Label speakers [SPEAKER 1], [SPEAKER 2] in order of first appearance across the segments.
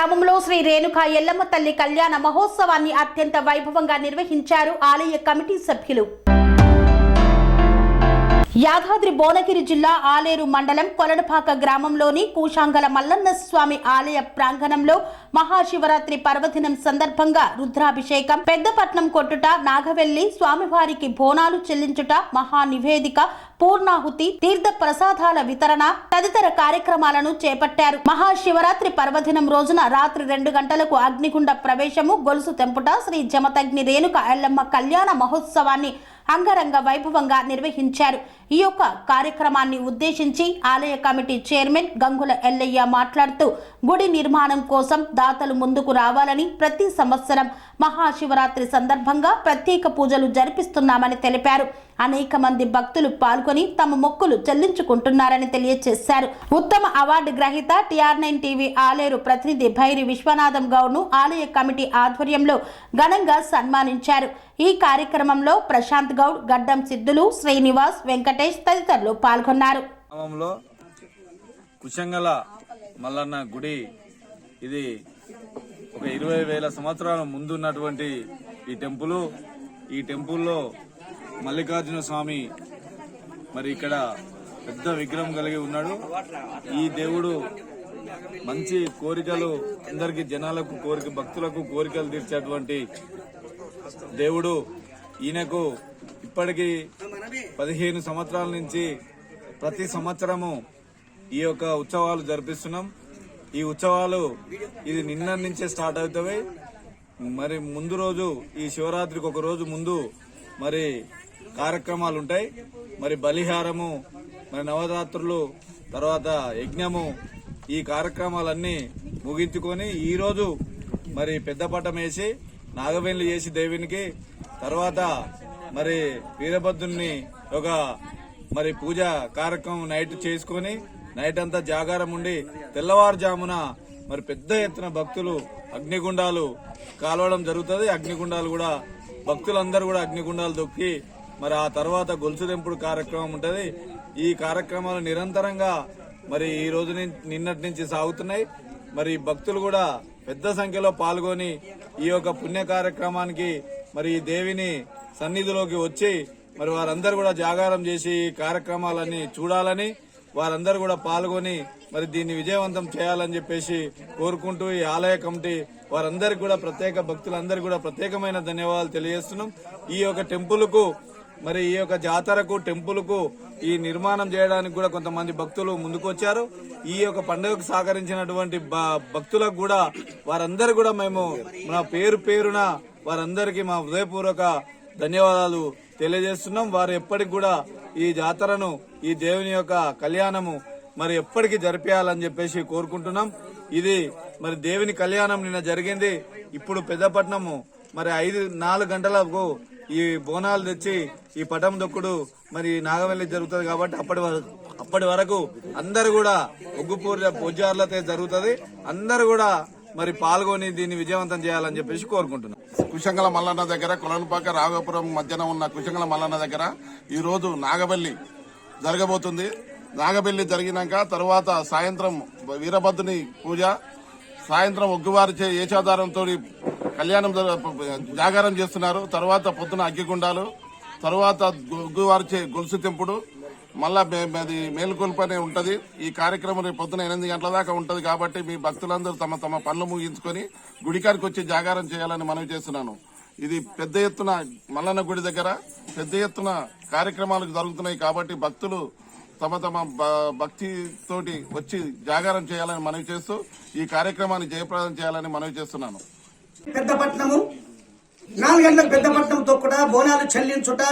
[SPEAKER 1] గ్రామంలో శ్రీ రేణుకా ఎల్లమ్మ తల్లి కళ్యాణ మహోత్సవాన్ని అత్యంత వైభవంగా నిర్వహించారు ఆలయ కమిటీ సభ్యులు. యాదాద్రి భువనగిరి జిల్లా ఆలేరు మండలం కొలడపాక గ్రామంలోని కూశాంగల మల్లన్న స్వామి ఆలయ ప్రాంగణంలో మహాశివరాత్రి పర్వదినం సందర్భంగా రుద్రాభిషేకం. పెద్దపట్నం కొట్టుట నాగవెల్లి స్వామివారికి బోనాలు చెల్లించుట మహా నివేదిక పూర్ణాహుతి తీర్థ ప్రసాదాల వితరణ తదితర కార్యక్రమాలను చేపట్టారు. మహాశివరాత్రి పర్వదినం రోజున రాత్రి రెండు గంటలకు అగ్నిగుండ ప్రవేశము గొలుసు తెంపుట శ్రీ జమతగ్ని రేణుక ఎల్లమ్మ కళ్యాణ మహోత్సవాన్ని అంగరంగ వైభవంగా నిర్వహించారు. ఈ యొక్క కార్యక్రమాన్ని ఉద్దేశించి ఆలయ కమిటీ చైర్మన్ గంగుల ఎల్లయ్య మాట్లాడుతూ గుడి నిర్మాణం కోసం దాతలు ముందుకు రావాలని ప్రతి సంవత్సరం మహాశివరాత్రి సందర్భంగా ప్రత్యేక పూజలు జరిపిస్తున్నామని తెలిపారు. అనేక మంది భక్తులు పాల్గొని తమ మొక్కులు చెల్లించుకుంటున్నారని తెలియజేశారు ఉత్తమ అవార్డు గ్రహీత టిఆర్ నైన్ టీవీ ఆలేరు ప్రతినిధి భైరి విశ్వనాథం గౌడ్ను ఆలయ కమిటీ ఆధ్వర్యంలో ఘనంగా సన్మానించారు. ఈ కార్యక్రమంలో ప్రశాంత్ గౌడ్ గడ్డం సిద్ధులు శ్రీనివాస్ వెంకటేష్ తదితరులు పాల్గొన్నారు.
[SPEAKER 2] కుశంగల మల్లన్న గుడి. ఇది ఒక ఇరవై వేల సంవత్సరాల ముందు ఉన్నటువంటి ఈ టెంపుల్. ఈ టెంపుల్లో మల్లికార్జున స్వామి మరి ఇక్కడ పెద్ద విగ్రహం కలిగి ఉన్నాడు. ఈ దేవుడు మంచి కోరికలు అందరికి జనాలకు కోరిక భక్తులకు కోరికలు తీర్చేటువంటి దేవుడు. ఈయనకు ఇప్పటికీ పదిహేను సంవత్సరాల నుంచి ప్రతి సంవత్సరము ఈ యొక్క ఉత్సవాలు జరిపిస్తున్నాం. ఈ ఉత్సవాలు ఇది నిన్న నుంచే స్టార్ట్ అవుతాయి మరి ముందు రోజు ఈ శివరాత్రికి ఒక రోజు ముందు మరి కార్యక్రమాలు ఉంటాయి. మరి బలిహారము మరి నవరాత్రులు తర్వాత యజ్ఞము ఈ కార్యక్రమాలన్నీ ముగించుకొని ఈరోజు మరి పెద్ద పట్టం వేసి నాగవేణులు చేసి దేవునికి తర్వాత మరి వీరభద్రుని ఒక మరి పూజ కార్యక్రమం నైట్ చేసుకొని నైట్ అంతా జాగారం ఉండి తెల్లవారుజామున మరి పెద్ద ఎత్తున భక్తులు అగ్నిగుండాలు కాలవడం జరుగుతుంది. అగ్నిగుండాలు కూడా భక్తులందరూ కూడా అగ్నిగుండాలు దొక్కి మరి ఆ తర్వాత గొలుసు తెంపుడు కార్యక్రమం ఉంటుంది. ఈ కార్యక్రమాలు నిరంతరంగా మరి ఈ రోజు నిన్నటి నుంచి సాగుతున్నాయి. మరి భక్తులు కూడా పెద్ద సంఖ్యలో పాల్గొని ఈ యొక్క పుణ్య కార్యక్రమానికి మరి ఈ దేవిని సన్నిధిలోకి వచ్చి మరి వారందరూ కూడా జాగారం చేసి ఈ కార్యక్రమాలన్నీ చూడాలని వారందరూ కూడా పాల్గొని మరి దీన్ని విజయవంతం చేయాలని చెప్పేసి కోరుకుంటూ ఈ ఆలయ కమిటీ వారందరికీ కూడా ప్రత్యేక భక్తులందరికీ కూడా ప్రత్యేకమైన ధన్యవాదాలు తెలియజేస్తున్నాం. ఈ యొక్క టెంపుల్కు మరి ఈ యొక్క జాతరకు టెంపుల్కు ఈ నిర్మాణం చేయడానికి కూడా కొంతమంది భక్తులు ముందుకొచ్చారు. ఈ యొక్క పండుగకు సహకరించినటువంటి భ- భక్తులకు కూడా వారందరూ కూడా మేము మా పేరు పేరున వారందరికీ మా హృదయపూర్వక ధన్యవాదాలు తెలియజేస్తున్నాం. వారు ఎప్పటికి కూడా ఈ జాతరను ఈ దేవుని యొక్క కళ్యాణము మరి ఎప్పటికీ జరిపేయాలని చెప్పేసి కోరుకుంటున్నాం. ఇది మరి దేవుని కళ్యాణం నిన్న జరిగింది. ఇప్పుడు పెద్దపట్నము మరి ఐదు నాలుగు గంటలకు ఈ బోనాలు తెచ్చి ఈ పటం దొక్కుడు మరి నాగవెల్లి జరుగుతుంది కాబట్టి అప్పటి వరకు అప్పటి వరకు అందరు కూడా ఒగ్గుపూర్ పూజ పూజార్లతో జరుగుతుంది. అందరు కూడా మరి పాల్గొని దీన్ని విజయవంతం చేయాలని చెప్పేసి కోరుకుంటున్నాను
[SPEAKER 3] కుశంగల మల్లన్న దగ్గర కొలనుపాక రాఘపురం మధ్యన ఉన్న కుశంగల మల్లన్న దగ్గర ఈ రోజు నాగబెల్లి జరగబోతుంది. నాగబెల్లి జరిగినాక తర్వాత సాయంత్రం వీరభద్రుని పూజ సాయంత్రం ఒగ్గువారి ఏచాధారంతో కళ్యాణం జాగారం చేస్తున్నారు. తర్వాత పొద్దున అగ్గిగుండాలు తర్వాత ఒగ్గువారిచే గొలుసు తెంపుడు మళ్ళా అది మేలుకొల్పనే ఉంటది. ఈ కార్యక్రమం రేపు పొద్దున ఎనిమిది గంటల దాకా ఉంటది కాబట్టి మీ భక్తులందరూ తమ తమ పనులు ముగించుకొని గుడికాడికి వచ్చి జాగారం చేయాలని మనవి చేస్తున్నాను. ఇది పెద్ద ఎత్తున మల్లన్న గుడి దగ్గర పెద్ద ఎత్తున కార్యక్రమాలు జరుగుతున్నాయి కాబట్టి భక్తులు తమ తమ భ- భక్తితోటి వచ్చి జాగారం చేయాలని మనవి చేస్తూ ఈ కార్యక్రమాన్ని జయప్రదం చేయాలని మనవి చేస్తున్నాను.
[SPEAKER 4] పెద్దపట్నము. నాలుగు పెద్దపట్నంతో కూడా బోనాలు చెల్లించుట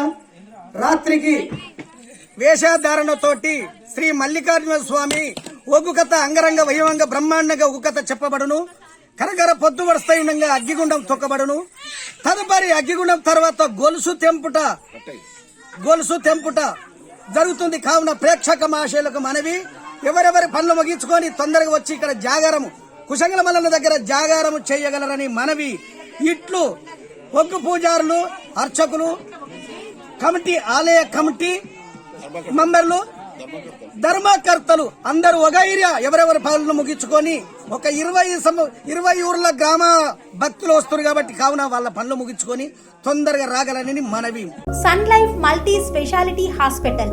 [SPEAKER 4] రాత్రికి వేషధారణతోటి శ్రీ మల్లికార్జున స్వామి ఒగ్గు కథ అంగరంగ వైభవంగా బ్రహ్మాండంగా ఒగ్గు కథ చెప్పబడును. కరకర పొద్దు వరుస్తాయుండగా అగ్గిగుండం తొక్కబడును. తదుపరి అగ్గిగుండం తర్వాత గొలుసు తెంపుట గొలుసు తెంపుట జరుగుతుంది. కావున ప్రేక్షక మహాశయులకు మనవి ఎవరెవరి పనులు ముగించుకొని తొందరగా వచ్చి ఇక్కడ జాగారము కుశంగల మల్లన్న దగ్గర జాగారము చేయగలరని మనవి. ఇట్లు ఒగ్గు పూజారులు అర్చకులు కమిటీ ఆలయ కమిటీ మెంబర్లు ధర్మకర్తలు అందరూ ఒక ఏరియా ఎవరెవరి పనులను ముగించుకొని ఒక ఇరవై ఇరవై ఊర్ల గ్రామ భక్తులు వస్తారు కాబట్టి కావున వాళ్ళ పనులు ముగించుకొని తొందరగా రాగలనని మనవి.
[SPEAKER 1] Sun Life multi speciality hospital